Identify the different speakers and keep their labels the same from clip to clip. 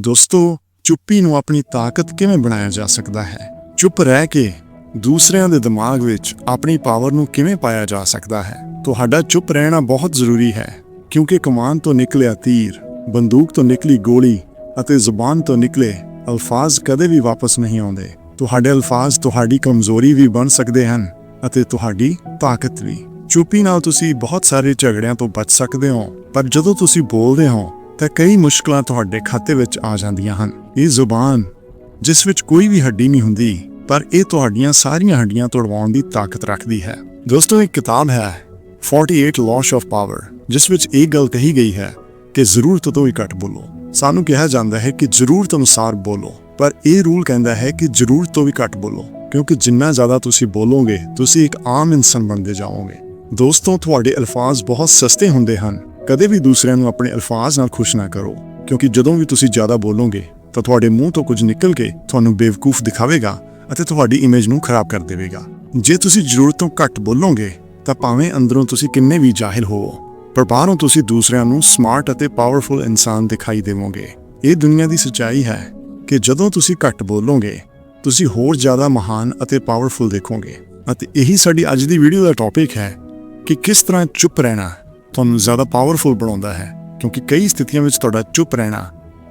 Speaker 1: ਦੋਸਤੋ, ਚੁੱਪੀ ਨੂੰ ਆਪਣੀ ਤਾਕਤ ਕਿਵੇਂ ਬਣਾਇਆ ਜਾ ਸਕਦਾ ਹੈ? ਚੁੱਪ ਰਹਿ ਕੇ ਦੂਸਰਿਆਂ ਦੇ ਦਿਮਾਗ ਵਿੱਚ ਆਪਣੀ ਪਾਵਰ ਨੂੰ ਕਿਵੇਂ ਪਾਇਆ ਜਾ ਸਕਦਾ ਹੈ? ਤੁਹਾਡਾ ਚੁੱਪ ਰਹਿਣਾ ਬਹੁਤ ਜ਼ਰੂਰੀ ਹੈ, ਕਿਉਂਕਿ ਕਮਾਨ ਤੋਂ ਨਿਕਲਿਆ ਤੀਰ, ਬੰਦੂਕ ਤੋਂ ਨਿਕਲੀ ਗੋਲੀ ਅਤੇ ਜ਼ੁਬਾਨ ਤੋਂ ਨਿਕਲੇ ਅਲਫਾਜ਼ ਕਦੇ ਵੀ ਵਾਪਸ ਨਹੀਂ ਆਉਂਦੇ। ਤੁਹਾਡੇ ਅਲਫਾਜ਼ ਤੁਹਾਡੀ ਕਮਜ਼ੋਰੀ ਵੀ ਬਣ ਸਕਦੇ ਹਨ ਅਤੇ ਤੁਹਾਡੀ ਤਾਕਤ ਵੀ। ਚੁੱਪੀ ਨਾਲ ਤੁਸੀਂ ਬਹੁਤ ਸਾਰੇ ਝਗੜਿਆਂ ਤੋਂ ਬਚ ਸਕਦੇ ਹੋ, ਪਰ ਜਦੋਂ ਤੁਸੀਂ ਬੋਲਦੇ ਹੋ ਤਾਂ ਕਈ ਮੁਸ਼ਕਲਾਂ ਤੁਹਾਡੇ ਖਾਤੇ ਵਿੱਚ ਆ ਜਾਂਦੀਆਂ ਹਨ। ਇਹ ਜ਼ੁਬਾਨ, ਜਿਸ ਵਿੱਚ ਕੋਈ ਵੀ ਹੱਡੀ ਨਹੀਂ ਹੁੰਦੀ, ਪਰ ਇਹ ਤੁਹਾਡੀਆਂ ਸਾਰੀਆਂ ਹੱਡੀਆਂ ਤੋੜਵਾਉਣ ਦੀ ਤਾਕਤ ਰੱਖਦੀ ਹੈ। ਦੋਸਤੋ, ਇੱਕ ਕਿਤਾਬ ਹੈ 48 ਲਾਜ਼ ਆਫ ਪਾਵਰ ਜਿਸ ਵਿੱਚ ਇਹ ਗੱਲ ਕਹੀ ਗਈ ਹੈ ਕਿ ਜ਼ਰੂਰਤ ਤੋਂ ਵੀ ਘੱਟ ਬੋਲੋ। ਸਾਨੂੰ ਕਿਹਾ ਜਾਂਦਾ ਹੈ ਕਿ ਜ਼ਰੂਰਤ ਅਨੁਸਾਰ ਬੋਲੋ, ਪਰ ਇਹ ਰੂਲ ਕਹਿੰਦਾ ਹੈ ਕਿ ਜ਼ਰੂਰਤ ਤੋਂ ਵੀ ਘੱਟ ਬੋਲੋ, ਕਿਉਂਕਿ ਜਿੰਨਾ ਜ਼ਿਆਦਾ ਤੁਸੀਂ ਬੋਲੋਗੇ, ਤੁਸੀਂ ਇੱਕ ਆਮ ਇਨਸਾਨ ਬਣਦੇ ਜਾਓਗੇ। ਦੋਸਤੋ, ਤੁਹਾਡੇ ਅਲਫਾਜ਼ ਬਹੁਤ ਸਸਤੇ ਹੁੰਦੇ ਹਨ। ਕਦੇ ਵੀ ਦੂਸਰਿਆਂ ਨੂੰ ਆਪਣੇ ਅਲਫਾਜ਼ ਨਾਲ ਖੁਸ਼ ਨਾ ਕਰੋ, ਕਿਉਂਕਿ ਜਦੋਂ ਵੀ ਤੁਸੀਂ ਜ਼ਿਆਦਾ ਬੋਲੋਗੇ, ਤਾਂ ਤੁਹਾਡੇ ਮੂੰਹ ਤੋਂ ਕੁਝ ਨਿਕਲ ਕੇ ਤੁਹਾਨੂੰ ਬੇਵਕੂਫ ਦਿਖਾਵੇਗਾ ਅਤੇ ਤੁਹਾਡੀ ਇਮੇਜ ਨੂੰ ਖਰਾਬ ਕਰ ਦੇਵੇਗਾ। ਜੇ ਤੁਸੀਂ ਜ਼ਰੂਰਤ ਤੋਂ ਘੱਟ ਬੋਲੋਗੇ, ਤਾਂ ਭਾਵੇਂ ਅੰਦਰੋਂ ਤੁਸੀਂ ਕਿੰਨੇ ਵੀ ਜਾਹਿਲ ਹੋਵੋ, ਪਰ ਬਾਹਰੋਂ ਤੁਸੀਂ ਦੂਸਰਿਆਂ ਨੂੰ ਸਮਾਰਟ ਅਤੇ ਪਾਵਰਫੁਲ ਇਨਸਾਨ ਦਿਖਾਈ ਦੇਵੋਗੇ। ਇਹ ਦੁਨੀਆ ਦੀ ਸੱਚਾਈ ਹੈ ਕਿ ਜਦੋਂ ਤੁਸੀਂ ਘੱਟ ਬੋਲੋਗੇ, ਤੁਸੀਂ ਹੋਰ ਜ਼ਿਆਦਾ ਮਹਾਨ ਅਤੇ ਪਾਵਰਫੁਲ ਦੇਖੋਗੇ। ਅਤੇ ਇਹੀ ਸਾਡੀ ਅੱਜ ਦੀ ਵੀਡੀਓ ਦਾ ਟੌਪਿਕ ਹੈ ਕਿ ਕਿਸ ਤਰ੍ਹਾਂ ਚੁੱਪ ਰਹਿਣਾ ਤੁਹਾਨੂੰ ਜ਼ਿਆਦਾ ਪਾਵਰਫੁਲ ਬਣਾਉਂਦਾ ਹੈ, ਕਿਉਂਕਿ ਕਈ ਸਥਿਤੀਆਂ ਵਿੱਚ ਤੁਹਾਡਾ ਚੁੱਪ ਰਹਿਣਾ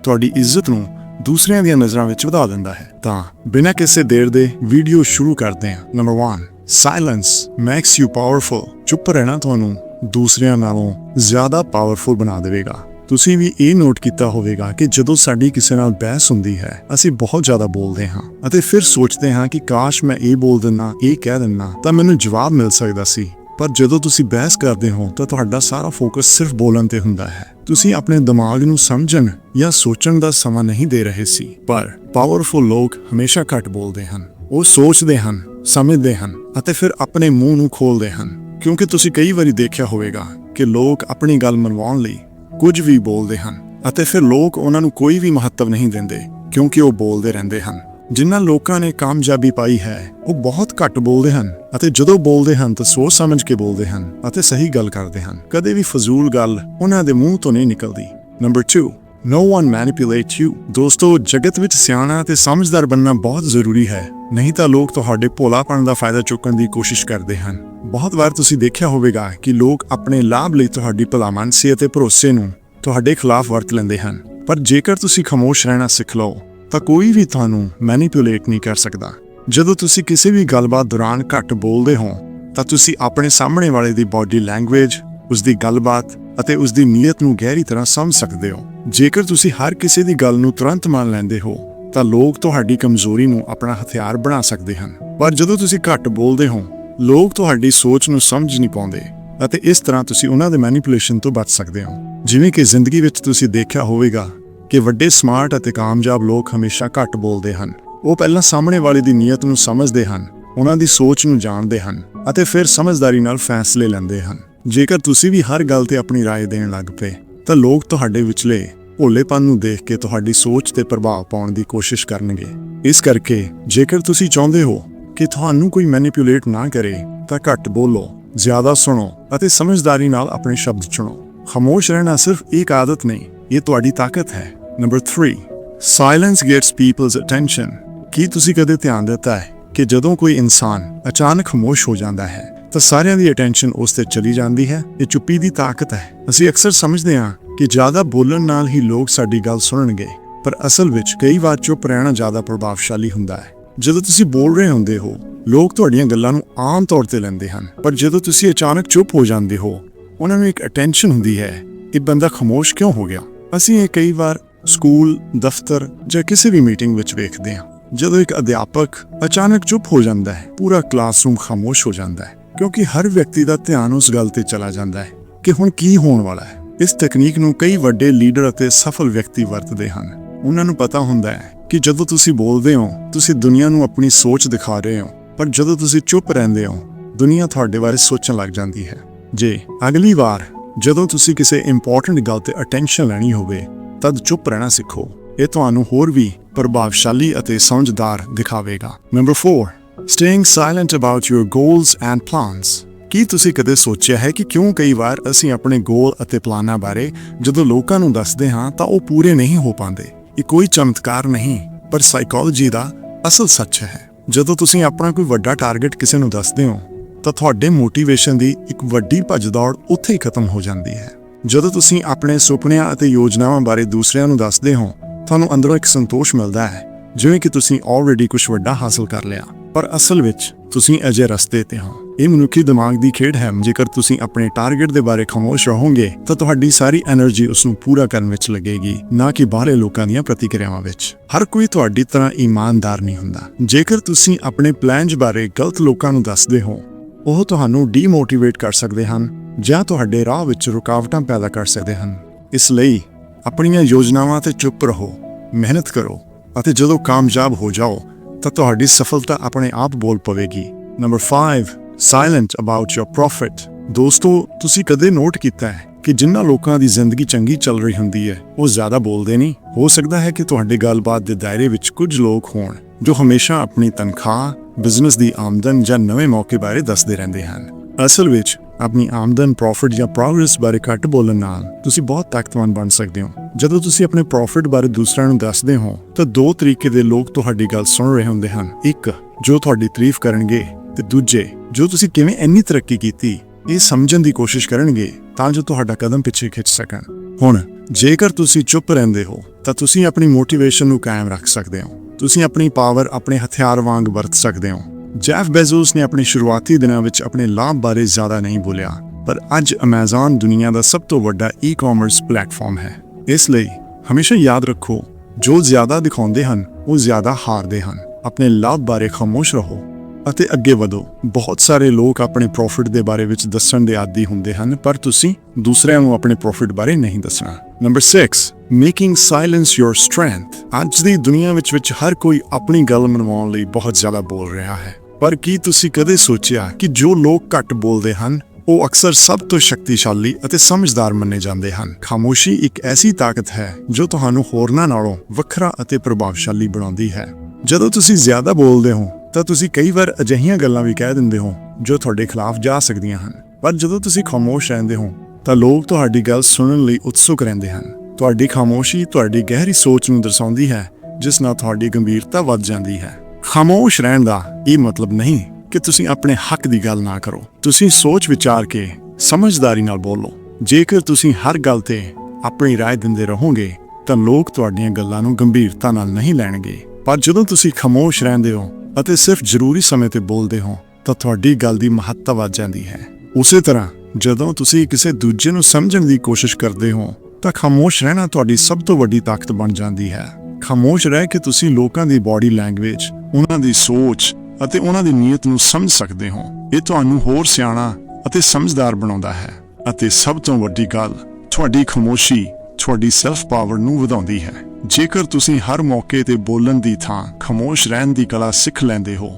Speaker 1: ਤੁਹਾਡੀ ਇੱਜ਼ਤ ਨੂੰ ਦੂਸਰਿਆਂ ਦੀਆਂ ਨਜ਼ਰਾਂ ਵਿੱਚ ਵਧਾ ਦਿੰਦਾ ਹੈ। ਤਾਂ ਬਿਨਾਂ ਕਿਸੇ ਦੇਰ ਦੇ ਵੀਡੀਓ ਸ਼ੁਰੂ ਕਰਦੇ ਹਾਂ। Number 1 silence makes you powerful ਚੁੱਪ ਰਹਿਣਾ ਤੁਹਾਨੂੰ ਦੂਸਰਿਆਂ ਨਾਲੋਂ ਜ਼ਿਆਦਾ ਪਾਵਰਫੁਲ ਬਣਾ ਦੇਵੇਗਾ। ਤੁਸੀਂ ਵੀ ਇਹ ਨੋਟ ਕੀਤਾ ਹੋਵੇਗਾ ਕਿ ਜਦੋਂ ਸਾਡੀ ਕਿਸੇ ਨਾਲ ਬਹਿਸ ਹੁੰਦੀ ਹੈ, ਅਸੀਂ ਬਹੁਤ ਜ਼ਿਆਦਾ ਬੋਲਦੇ ਹਾਂ ਅਤੇ ਫਿਰ ਸੋਚਦੇ ਹਾਂ ਕਿ ਕਾਸ਼ ਮੈਂ ਇਹ ਬੋਲ ਦਿੰਨਾ, ਇਹ ਕਹਿ ਦਿੰਨਾ, ਤਾਂ ਮੈਨੂੰ ਜਵਾਬ ਮਿਲ ਸਕਦਾ ਸੀ। ਪਰ ਜਦੋਂ ਤੁਸੀਂ ਬਹਿਸ ਕਰਦੇ ਹੋ ਤਾਂ ਤੁਹਾਡਾ ਸਾਰਾ ਫੋਕਸ ਸਿਰਫ ਬੋਲਣ ਤੇ ਹੁੰਦਾ ਹੈ। ਤੁਸੀਂ ਆਪਣੇ ਦਿਮਾਗ ਨੂੰ ਸਮਝਣ ਜਾਂ ਸੋਚਣ ਦਾ ਸਮਾਂ ਨਹੀਂ ਦੇ ਰਹੇ ਸੀ, ਪਰ ਪਾਵਰਫੁਲ ਲੋਕ ਹਮੇਸ਼ਾ ਘੱਟ ਬੋਲਦੇ ਹਨ। ਉਹ ਸੋਚਦੇ ਹਨ, ਸਮਝਦੇ ਹਨ ਅਤੇ ਫਿਰ ਆਪਣੇ ਮੂੰਹ ਨੂੰ ਖੋਲਦੇ ਹਨ। ਕਿਉਂਕਿ ਤੁਸੀਂ ਕਈ ਵਾਰੀ ਦੇਖਿਆ ਹੋਵੇਗਾ ਕਿ ਲੋਕ ਆਪਣੀ ਗੱਲ ਮਨਵਾਉਣ ਲਈ ਕੁਝ ਵੀ ਬੋਲਦੇ ਹਨ ਅਤੇ ਫਿਰ ਲੋਕ ਉਹਨਾਂ ਨੂੰ ਕੋਈ ਵੀ ਮਹੱਤਵ ਨਹੀਂ ਦਿੰਦੇ, ਕਿਉਂਕਿ ਉਹ ਬੋਲਦੇ ਰਹਿੰਦੇ ਹਨ। ਜਿਨ੍ਹਾਂ ਲੋਕਾਂ ਨੇ ਕਾਮਯਾਬੀ ਪਾਈ ਹੈ, ਉਹ ਬਹੁਤ ਘੱਟ ਬੋਲਦੇ ਹਨ ਅਤੇ ਜਦੋਂ ਬੋਲਦੇ ਹਨ ਤਾਂ ਸੋਚ ਸਮਝ ਕੇ ਬੋਲਦੇ ਹਨ ਅਤੇ ਸਹੀ ਗੱਲ ਕਰਦੇ ਹਨ। ਕਦੇ ਵੀ ਫਜ਼ੂਲ ਗੱਲ ਉਹਨਾਂ ਦੇ ਮੂੰਹ ਤੋਂ ਨਹੀਂ ਨਿਕਲਦੀ। Number 2 No one manipulate you ਦੋਸਤੋ, ਜਗਤ ਵਿੱਚ ਸਿਆਣਾ ਤੇ ਸਮਝਦਾਰ ਬੰਨਾ ਬਹੁਤ ਜ਼ਰੂਰੀ ਹੈ। ਨਹੀਂ ਤਾਂ ਲੋਕ ਤੁਹਾਡੇ ਭੋਲਾਪਣ ਦਾ ਫਾਇਦਾ ਚੁੱਕਣ ਦੀ ਕੋਸ਼ਿਸ਼ ਕਰਦੇ ਹਨ। ਬਹੁਤ ਵਾਰ ਤੁਸੀਂ ਦੇਖਿਆ ਹੋਵੇਗਾ ਕਿ ਲੋਕ ਆਪਣੇ ਲਾਭ ਲਈ ਤੁਹਾਡੀ ਭਲਾਮਾਨਸੀ ਅਤੇ ਭਰੋਸੇ ਨੂੰ ਤੁਹਾਡੇ ਖਿਲਾਫ ਵਰਤ ਲੈਂਦੇ ਹਨ। ਪਰ ਜੇਕਰ ਤੁਸੀਂ ਖਾਮੋਸ਼ ਰਹਿਣਾ ਸਿੱਖ ਲਓ ਤਾਂ ਕੋਈ ਵੀ ਤੁਹਾਨੂੰ ਮੈਨੀਪੂਲੇਟ ਨਹੀਂ ਕਰ ਸਕਦਾ। ਜਦੋਂ ਤੁਸੀਂ ਕਿਸੇ ਵੀ ਗੱਲਬਾਤ ਦੌਰਾਨ ਘੱਟ ਬੋਲਦੇ ਹੋ, ਤਾਂ ਤੁਸੀਂ ਆਪਣੇ ਸਾਹਮਣੇ ਵਾਲੇ ਦੀ ਬਾਡੀ ਲੈਂਗੁਏਜ ਉਸ ਦੀ ਗੱਲਬਾਤ ਅਤੇ ਉਸ ਦੀ ਨੀਅਤ ਨੂੰ ਗਹਿਰੀ ਤਰ੍ਹਾਂ ਸਮਝ ਸਕਦੇ ਹੋ। ਜੇਕਰ ਤੁਸੀਂ ਹਰ ਕਿਸੇ ਦੀ ਗੱਲ ਨੂੰ ਤੁਰੰਤ ਮੰਨ ਲੈਂਦੇ ਹੋ, ਤਾਂ ਲੋਕ ਤੁਹਾਡੀ ਕਮਜ਼ੋਰੀ ਨੂੰ ਆਪਣਾ ਹਥਿਆਰ ਬਣਾ ਸਕਦੇ ਹਨ। ਪਰ ਜਦੋਂ ਤੁਸੀਂ ਘੱਟ ਬੋਲਦੇ ਹੋ, ਲੋਕ ਤੁਹਾਡੀ ਸੋਚ ਨੂੰ ਸਮਝ ਨਹੀਂ ਪਾਉਂਦੇ ਅਤੇ ਇਸ ਤਰ੍ਹਾਂ ਤੁਸੀਂ ਉਹਨਾਂ ਦੇ ਮੈਨੀਪੂਲੇਸ਼ਨ ਤੋਂ ਬਚ ਸਕਦੇ ਹੋ। ਜਿਵੇਂ ਕਿ ਜ਼ਿੰਦਗੀ ਵਿੱਚ ਤੁਸੀਂ ਦੇਖਿਆ ਹੋਵੇਗਾ ਕਿ ਵੱਡੇ ਸਮਾਰਟ ਅਤੇ ਕਾਮਯਾਬ ਲੋਕ ਹਮੇਸ਼ਾ ਘੱਟ ਬੋਲਦੇ ਹਨ ਉਹ ਪਹਿਲਾਂ ਸਾਹਮਣੇ ਵਾਲੇ ਦੀ ਨੀਅਤ ਨੂੰ ਸਮਝਦੇ ਹਨ ਉਹਨਾਂ ਦੀ ਸੋਚ ਨੂੰ ਜਾਣਦੇ ਹਨ ਅਤੇ ਫਿਰ ਸਮਝਦਾਰੀ ਨਾਲ ਫੈਸਲੇ ਲੈਂਦੇ ਹਨ ਜੇਕਰ ਤੁਸੀਂ ਵੀ ਹਰ ਗੱਲ ਤੇ ਆਪਣੀ رائے ਦੇਣ ਲੱਗ ਪਏ ਤਾਂ ਲੋਕ ਤੁਹਾਡੇ ਵਿਚਲੇ ਭੋਲੇਪਨ ਨੂੰ ਦੇਖ ਕੇ ਤੁਹਾਡੀ ਸੋਚ ਤੇ ਪ੍ਰਭਾਵ ਪਾਉਣ ਦੀ ਕੋਸ਼ਿਸ਼ ਕਰਨਗੇ ਇਸ ਕਰਕੇ ਜੇਕਰ ਤੁਸੀਂ ਚਾਹੁੰਦੇ ਹੋ ਕਿ ਤੁਹਾਨੂੰ ਕੋਈ ਮੈਨੀਪੂਲੇਟ ਨਾ ਕਰੇ ਤਾਂ ਘੱਟ ਬੋਲੋ ਜ਼ਿਆਦਾ ਸੁਣੋ ਅਤੇ ਸਮਝਦਾਰੀ ਨਾਲ ਆਪਣੇ ਸ਼ਬਦ ਚੁਣੋ ਖਾਮੋਸ਼ ਰਹਿਣਾ ਸਿਰਫ ਇੱਕ ਆਦਤ ਨਹੀਂ ਇਹ ਤੁਹਾਡੀ ਤਾਕਤ ਹੈ। Number 3 silence gets people's attention ਕੀ ਤੁਸੀਂ ਕਦੇ ਧਿਆਨ ਦਿੱਤਾ ਹੈ ਕਿ ਜਦੋਂ ਕੋਈ ਇਨਸਾਨ ਅਚਾਨਕ ਖਾਮੋਸ਼ ਹੋ ਜਾਂਦਾ ਹੈ, ਤਾਂ ਸਾਰਿਆਂ ਦੀ ਅਟੈਂਸ਼ਨ ਉਸ ਤੇ ਚਲੀ ਜਾਂਦੀ ਹੈ? ਇਹ ਚੁੱਪੀ ਦੀ ਤਾਕਤ ਹੈ। ਅਸੀਂ ਅਕਸਰ ਸਮਝਦੇ ਹਾਂ ਕਿ ਜ਼ਿਆਦਾ ਬੋਲਣ ਨਾਲ ਹੀ ਲੋਕ ਸਾਡੀ ਗੱਲ ਸੁਣਨਗੇ, ਪਰ ਅਸਲ ਵਿੱਚ ਕਈ ਵਾਰ ਚੁੱਪ ਰਹਿਣਾ ਜ਼ਿਆਦਾ ਪ੍ਰਭਾਵਸ਼ਾਲੀ ਹੁੰਦਾ ਹੈ। ਜਦੋਂ ਤੁਸੀਂ ਬੋਲ ਰਹੇ ਹੁੰਦੇ ਹੋ, ਲੋਕ ਤੁਹਾਡੀਆਂ ਗੱਲਾਂ ਨੂੰ ਆਮ ਤੌਰ ਤੇ ਲੈਂਦੇ ਹਨ, ਪਰ ਜਦੋਂ ਤੁਸੀਂ ਅਚਾਨਕ ਚੁੱਪ ਹੋ ਜਾਂਦੇ ਹੋ, ਉਹਨਾਂ ਨੂੰ ਇੱਕ ਅਟੈਂਸ਼ਨ ਹੁੰਦੀ ਹੈ, ਇਹ ਬੰਦਾ ਖਾਮੋਸ਼ ਕਿਉਂ ਹੋ ਗਿਆ? ਅਸੀਂ ਇਹ ਕਈ ਵਾਰ ਸਕੂਲ, ਦਫ਼ਤਰ ਜਾਂ ਕਿਸੇ ਵੀ ਮੀਟਿੰਗ ਵਿੱਚ ਵੇਖਦੇ ਹਾਂ। ਜਦੋਂ ਇੱਕ ਅਧਿਆਪਕ ਅਚਾਨਕ ਚੁੱਪ ਹੋ ਜਾਂਦਾ ਹੈ, ਪੂਰਾ ਕਲਾਸਰੂਮ ਖਾਮੋਸ਼ ਹੋ ਜਾਂਦਾ ਹੈ, ਕਿਉਂਕਿ ਹਰ ਵਿਅਕਤੀ ਦਾ ਧਿਆਨ ਉਸ ਗੱਲ ਤੇ ਚਲਾ ਜਾਂਦਾ ਹੈ ਕਿ ਹੁਣ ਕੀ ਹੋਣ ਵਾਲਾ ਹੈ। ਇਸ ਤਕਨੀਕ ਨੂੰ ਕਈ ਵੱਡੇ ਲੀਡਰ ਅਤੇ ਸਫਲ ਵਿਅਕਤੀ ਵਰਤਦੇ ਹਨ। ਉਹਨਾਂ ਨੂੰ ਪਤਾ ਹੁੰਦਾ ਹੈ ਕਿ ਜਦੋਂ ਤੁਸੀਂ ਬੋਲਦੇ ਹੋ, ਤੁਸੀਂ ਦੁਨੀਆ ਨੂੰ ਆਪਣੀ ਸੋਚ ਦਿਖਾ ਰਹੇ ਹੋ, ਪਰ ਜਦੋਂ ਤੁਸੀਂ ਚੁੱਪ ਰਹਿੰਦੇ ਹੋ, ਦੁਨੀਆ ਤੁਹਾਡੇ ਬਾਰੇ ਸੋਚਣ ਲੱਗ ਜਾਂਦੀ ਹੈ। ਜੇ ਅਗਲੀ ਵਾਰ ਜਦੋਂ ਤੁਸੀਂ ਕਿਸੇ ਇੰਪੋਰਟੈਂਟ ਗੱਲ ਤੇ ਅਟੈਂਸ਼ਨ ਲੈਣੀ ਹੋਵੇ, ਤਦ ਚੁੱਪ ਰਹਿਣਾ ਸਿੱਖੋ। ਇਹ ਤੁਹਾਨੂੰ ਹੋਰ ਵੀ ਪ੍ਰਭਾਵਸ਼ਾਲੀ ਅਤੇ ਸਮਝਦਾਰ ਦਿਖਾਵੇਗਾ। Number 4 staying silent about your goals and plans ਕੀ ਤੁਸੀਂ ਕਦੇ ਸੋਚਿਆ ਹੈ ਕਿ ਕਿਉਂ ਕਈ ਵਾਰ ਅਸੀਂ ਆਪਣੇ ਗੋਲ ਅਤੇ ਪਲਾਨਾਂ ਬਾਰੇ ਜਦੋਂ ਲੋਕਾਂ ਨੂੰ ਦੱਸਦੇ ਹਾਂ, ਤਾਂ ਉਹ ਪੂਰੇ ਨਹੀਂ ਹੋ ਪਾਉਂਦੇ? ਇਹ ਕੋਈ ਚਮਤਕਾਰ ਨਹੀਂ, ਪਰ ਸਾਈਕੋਲੋਜੀ ਦਾ ਅਸਲ ਸੱਚ ਹੈ। ਜਦੋਂ ਤੁਸੀਂ ਆਪਣਾ ਕੋਈ ਵੱਡਾ ਟਾਰਗੇਟ ਕਿਸੇ ਨੂੰ ਦੱਸਦੇ ਹੋ ਤਾਂ ਤੁਹਾਡੇ ਮੋਟੀਵੇਸ਼ਨ ਦੀ ਇੱਕ ਵੱਡੀ ਭੱਜ ਦੌੜ ਉੱਥੇ ਹੀ ਖਤਮ ਹੋ ਜਾਂਦੀ ਹੈ। ਜਦੋਂ ਤੁਸੀਂ ਆਪਣੇ ਸੁਪਨਿਆਂ ਅਤੇ ਯੋਜਨਾਵਾਂ ਬਾਰੇ ਦੂਸਰਿਆਂ ਨੂੰ ਦੱਸਦੇ ਹੋ, ਤੁਹਾਨੂੰ ਅੰਦਰੋਂ ਇੱਕ ਸੰਤੋਸ਼ ਮਿਲਦਾ ਹੈ, ਜਿਵੇਂ ਕਿ ਤੁਸੀਂ ਆਲਰੇਡੀ ਕੁਝ ਵੱਡਾ ਹਾਸਲ ਕਰ ਲਿਆ। ਪਰ ਅਸਲ ਵਿੱਚ ਤੁਸੀਂ ਅਜੇ ਰਸਤੇ ਤੇ ਹੋ। ਇਹ ਮਨੁੱਖੀ ਦਿਮਾਗ ਦੀ ਖੇਡ ਹੈ। ਜੇਕਰ ਤੁਸੀਂ ਆਪਣੇ ਟਾਰਗੇਟ ਦੇ ਬਾਰੇ ਖਾਮੋਸ਼ ਰਹੋਗੇ, ਤਾਂ ਤੁਹਾਡੀ ਸਾਰੀ એનર્ਜੀ ਉਸ ਨੂੰ ਪੂਰਾ ਕਰਨ ਵਿੱਚ ਲੱਗੇਗੀ, ਨਾ ਕਿ ਬਾਹਰੇ ਲੋਕਾਂ ਦੀਆਂ ਪ੍ਰਤੀਕਿਰਿਆਵਾਂ ਵਿੱਚ। ਹਰ ਕੋਈ ਤੁਹਾਡੀ ਤਰ੍ਹਾਂ ਇਮਾਨਦਾਰ ਨਹੀਂ ਹੁੰਦਾ। ਜੇਕਰ ਤੁਸੀਂ ਆਪਣੇ ਪਲਾਨਸ ਬਾਰੇ ਗਲਤ ਲੋਕਾਂ ਨੂੰ ਦੱਸਦੇ ਹੋ ਉਹ ਤੁਹਾਨੂੰ ਡੀਮੋਟੀਵੇਟ ਕਰ ਸਕਦੇ ਹਨ ਜਾਂ ਤੁਹਾਡੇ ਰਾਹ ਵਿੱਚ ਰੁਕਾਵਟਾਂ ਪੈਦਾ ਕਰ ਸਕਦੇ ਹਨ। ਇਸ ਲਈ ਆਪਣੀਆਂ ਯੋਜਨਾਵਾਂ ਤੇ ਚੁੱਪ ਰਹੋ, ਮਿਹਨਤ ਕਰੋ ਅਤੇ ਜਦੋਂ ਕਾਮਯਾਬ ਹੋ ਜਾਓ, ਤਾਂ ਤੁਹਾਡੀ ਸਫਲਤਾ ਆਪਣੇ ਆਪ ਬੋਲ ਪਵੇਗੀ। Number 5 silent about your profit ਦੋਸਤੋ, ਤੁਸੀਂ ਕਦੇ ਨੋਟ ਕੀਤਾ ਹੈ ਕਿ ਜਿਨ੍ਹਾਂ ਲੋਕਾਂ ਦੀ ਜ਼ਿੰਦਗੀ ਚੰਗੀ ਚੱਲ ਰਹੀ ਹੁੰਦੀ ਹੈ, ਉਹ ਜ਼ਿਆਦਾ ਬੋਲਦੇ ਨਹੀਂ? ਹੋ ਸਕਦਾ ਹੈ ਕਿ ਤੁਹਾਡੇ ਗੱਲਬਾਤ ਦੇ ਦਾਇਰੇ ਵਿੱਚ ਕੁਝ ਲੋਕ ਹੋਣ ਜੋ ਹਮੇਸ਼ਾ ਆਪਣੀ ਤਨਖਾਹ ਬਿਜ਼ਨਸ ਦੀ ਆਮਦਨ ਜਾਂ ਨਵੇਂ ਮੌਕੇ ਬਾਰੇ ਦੱਸਦੇ ਰਹਿੰਦੇ ਹਨ। ਅਸਲ ਵਿੱਚ, ਆਪਣੀ ਆਮਦਨ ਪ੍ਰੋਫਿਟ ਜਾਂ ਪ੍ਰੋਗਰੈਸ ਬਾਰੇ ਘੱਟ ਬੋਲਣ ਨਾਲ ਤੁਸੀਂ ਬਹੁਤ ਤਾਕਤਵਰ ਬਣ ਸਕਦੇ ਹੋ। ਜਦੋਂ ਤੁਸੀਂ ਆਪਣੇ ਪ੍ਰੋਫਿਟ ਬਾਰੇ ਦੂਸਰਿਆਂ ਨੂੰ ਦੱਸਦੇ ਹੋ, ਤਾਂ ਦੋ ਤਰੀਕੇ ਦੇ ਲੋਕ ਤੁਹਾਡੀ ਗੱਲ ਸੁਣ ਰਹੇ ਹੁੰਦੇ ਹਨ। ਇੱਕ, ਜੋ ਤੁਹਾਡੀ ਤਾਰੀਫ ਕਰਨਗੇ, ਤੇ ਦੂਜੇ, ਜੋ ਤੁਸੀਂ ਕਿਵੇਂ ਇੰਨੀ ਤਰੱਕੀ ਕੀਤੀ, ਇਹ ਸਮਝਣ ਦੀ ਕੋਸ਼ਿਸ਼ ਕਰਨਗੇ, ਤਾਂ ਜੋ ਤੁਹਾਡਾ ਕਦਮ ਪਿੱਛੇ ਖਿੱਚ ਸਕਣ। ਹੁਣ, ਜੇਕਰ ਤੁਸੀਂ ਚੁੱਪ ਰਹਿੰਦੇ ਹੋ, ਤਾਂ ਤੁਸੀਂ ਆਪਣੀ ਮੋਟੀਵੇਸ਼ਨ ਨੂੰ ਕਾਇਮ ਰੱਖ ਸਕਦੇ ਹੋ। ਤੁਸੀਂ ਆਪਣੀ ਪਾਵਰ ਆਪਣੇ ਹਥਿਆਰ ਵਾਂਗ ਵਰਤ ਸਕਦੇ ਹੋ। ਜੈਫ ਬੈਜ਼ੋਸ ਨੇ ਆਪਣੇ ਸ਼ੁਰੂਆਤੀ ਦਿਨਾਂ ਵਿੱਚ ਆਪਣੇ ਲਾਭ ਬਾਰੇ ਜ਼ਿਆਦਾ ਨਹੀਂ ਬੋਲਿਆ, ਪਰ ਅੱਜ Amazon ਦੁਨੀਆ ਦਾ ਸਭ ਤੋਂ ਵੱਡਾ ਈ-ਕਾਮਰਸ ਪਲੇਟਫਾਰਮ ਹੈ। ਇਸ ਲਈ ਹਮੇਸ਼ਾ ਯਾਦ ਰੱਖੋ, ਜੋ ਜ਼ਿਆਦਾ ਦਿਖਾਉਂਦੇ ਹਨ, ਉਹ ਜ਼ਿਆਦਾ ਹਾਰਦੇ ਹਨ। ਆਪਣੇ ਲਾਭ ਬਾਰੇ ਖਾਮੋਸ਼ ਰਹੋ ਅਤੇ ਅੱਗੇ ਵਧੋ। ਬਹੁਤ ਸਾਰੇ ਲੋਕ ਆਪਣੇ ਪ੍ਰੋਫਿਟ ਦੇ ਬਾਰੇ ਵਿੱਚ ਦੱਸਣ ਦੇ ਆਦੀ ਹੁੰਦੇ ਹਨ, ਪਰ ਤੁਸੀਂ ਦੂਸਰਿਆਂ ਨੂੰ ਆਪਣੇ ਪ੍ਰੋਫਿਟ ਬਾਰੇ ਨਹੀਂ ਦੱਸਣਾ। Number 6 making silence your strength ਅੱਜ ਦੀ ਦੁਨੀਆ ਵਿੱਚ ਵਿੱਚ ਹਰ ਕੋਈ ਆਪਣੀ ਗੱਲ ਮਨਵਾਉਣ ਲਈ ਬਹੁਤ ਜ਼ਿਆਦਾ ਬੋਲ ਰਿਹਾ ਹੈ। ਪਰ ਕੀ ਤੁਸੀਂ ਕਦੇ ਸੋਚਿਆ ਕਿ ਜੋ ਲੋਕ ਘੱਟ ਬੋਲਦੇ ਹਨ, ਉਹ ਅਕਸਰ ਸਭ ਤੋਂ ਸ਼ਕਤੀਸ਼ਾਲੀ ਅਤੇ ਸਮਝਦਾਰ ਮੰਨੇ ਜਾਂਦੇ ਹਨ? ਖਾਮੋਸ਼ੀ ਇੱਕ ਐਸੀ ਤਾਕਤ ਹੈ ਜੋ ਤੁਹਾਨੂੰ ਹੋਰਨਾਂ ਨਾਲੋਂ ਵੱਖਰਾ ਅਤੇ ਪ੍ਰਭਾਵਸ਼ਾਲੀ ਬਣਾਉਂਦੀ ਹੈ। ਜਦੋਂ ਤੁਸੀਂ ਜ਼ਿਆਦਾ ਬੋਲਦੇ ਹੋ, ਤਾਂ ਤੁਸੀਂ ਕਈ ਵਾਰ ਅਜਿਹੀਆਂ ਗੱਲਾਂ ਵੀ ਕਹਿ ਦਿੰਦੇ ਹੋ ਜੋ ਤੁਹਾਡੇ ਖਿਲਾਫ ਜਾ ਸਕਦੀਆਂ ਹਨ। ਪਰ ਜਦੋਂ ਤੁਸੀਂ ਖਾਮੋਸ਼ ਰਹਿੰਦੇ ਹੋ ਤਾਂ ਲੋਕ ਤੁਹਾਡੀ ਗੱਲ ਸੁਣਨ ਲਈ ਉਤਸੁਕ ਰਹਿੰਦੇ ਹਨ ਤੁਹਾਡੀ ਖਾਮੋਸ਼ੀ ਤੁਹਾਡੀ ਗਹਿਰੀ ਸੋਚ ਨੂੰ ਦਰਸਾਉਂਦੀ ਹੈ ਜਿਸ ਨਾਲ ਤੁਹਾਡੀ ਗੰਭੀਰਤਾ ਵੱਧ ਜਾਂਦੀ ਹੈ ਖਾਮੋਸ਼ ਰਹਿਣ ਦਾ ਇਹ ਮਤਲਬ ਨਹੀਂ ਕਿ ਤੁਸੀਂ ਆਪਣੇ ਹੱਕ ਦੀ ਗੱਲ ਨਾ ਕਰੋ ਤੁਸੀਂ ਸੋਚ ਵਿਚਾਰ ਕੇ ਸਮਝਦਾਰੀ ਨਾਲ ਬੋਲੋ ਜੇਕਰ ਤੁਸੀਂ ਹਰ ਗੱਲ ਤੇ ਆਪਣੀ رائے ਦਿੰਦੇ ਰਹੋਗੇ ਤਾਂ ਲੋਕ ਤੁਹਾਡੀਆਂ ਗੱਲਾਂ ਨੂੰ ਗੰਭੀਰਤਾ ਨਾਲ ਨਹੀਂ ਲੈਣਗੇ ਪਰ ਜਦੋਂ ਤੁਸੀਂ ਖਾਮੋਸ਼ ਰਹਿੰਦੇ ਹੋ ਅਤੇ ਸਿਰਫ ਜ਼ਰੂਰੀ ਸਮੇਂ ਤੇ ਬੋਲਦੇ ਹੋ ਤਾਂ ਤੁਹਾਡੀ ਗੱਲ ਦੀ ਮਹੱਤਤਾ ਵੱਧ ਜਾਂਦੀ ਹੈ ਉਸੇ ਤਰ੍ਹਾਂ ਜਦੋਂ ਤੁਸੀਂ ਕਿਸੇ ਦੂਜੇ ਨੂੰ ਸਮਝਣ ਦੀ ਕੋਸ਼ਿਸ਼ ਕਰਦੇ ਹੋ, ਤਾਂ ਖਾਮੋਸ਼ ਰਹਿਣਾ ਤੁਹਾਡੀ ਸਭ ਤੋਂ ਵੱਡੀ ਤਾਕਤ ਬਣ ਜਾਂਦੀ ਹੈ। ਖਾਮੋਸ਼ ਰਹਿ ਕੇ ਤੁਸੀਂ ਲੋਕਾਂ ਦੀ ਬਾਡੀ ਲੈਂਗੁਏਜ ਉਹਨਾਂ ਦੀ ਸੋਚ ਅਤੇ ਉਹਨਾਂ ਦੀ ਨੀਅਤ ਨੂੰ ਸਮਝ ਸਕਦੇ ਹੋ। ਇਹ ਤੁਹਾਨੂੰ ਹੋਰ ਸਿਆਣਾ ਅਤੇ ਸਮਝਦਾਰ ਬਣਾਉਂਦਾ ਹੈ ਅਤੇ ਸਭ ਤੋਂ ਵੱਡੀ ਗੱਲ, ਤੁਹਾਡੀ ਖਾਮੋਸ਼ੀ, ਤੁਹਾਡੀ ਸੈਲਫ ਪਾਵਰ ਨੂੰ ਵਧਾਉਂਦੀ ਹੈ। ਜੇਕਰ ਤੁਸੀਂ ਹਰ ਮੌਕੇ ਤੇ ਬੋਲਣ ਦੀ ਥਾਂ ਖਾਮੋਸ਼ ਰਹਿਣ ਦੀ ਕਲਾ ਸਿੱਖ ਲੈਂਦੇ ਹੋ,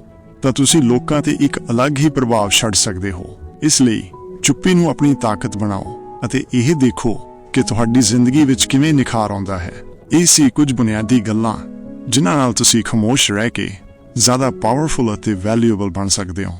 Speaker 1: ਤਾਂ ਤੁਸੀਂ ਲੋਕਾਂ ਤੇ ਇੱਕ ਅਲੱਗ ਹੀ ਪ੍ਰਭਾਵ ਛੱਡ ਸਕਦੇ ਹੋ। ਇਸ ਲਈ ਚੁੱਪੀ ਨੂੰ ਆਪਣੀ ਤਾਕਤ ਬਣਾਓ ਅਤੇ ਇਹ ਦੇਖੋ ਕਿ ਤੁਹਾਡੀ ਜ਼ਿੰਦਗੀ ਵਿੱਚ ਕਿਵੇਂ ਨਿਖਾਰ ਆਉਂਦਾ ਹੈ। ਇਹ ਸੀ ਕੁਝ ਬੁਨਿਆਦੀ ਗੱਲਾਂ, ਜਿਨ੍ਹਾਂ ਨਾਲ ਤੁਸੀਂ ਖਾਮੋਸ਼ ਰਹਿ ਕੇ ਜ਼ਿਆਦਾ ਪਾਵਰਫੁਲ ਅਤੇ ਵੈਲਿਊਏਬਲ ਬਣ ਸਕਦੇ ਹੋ।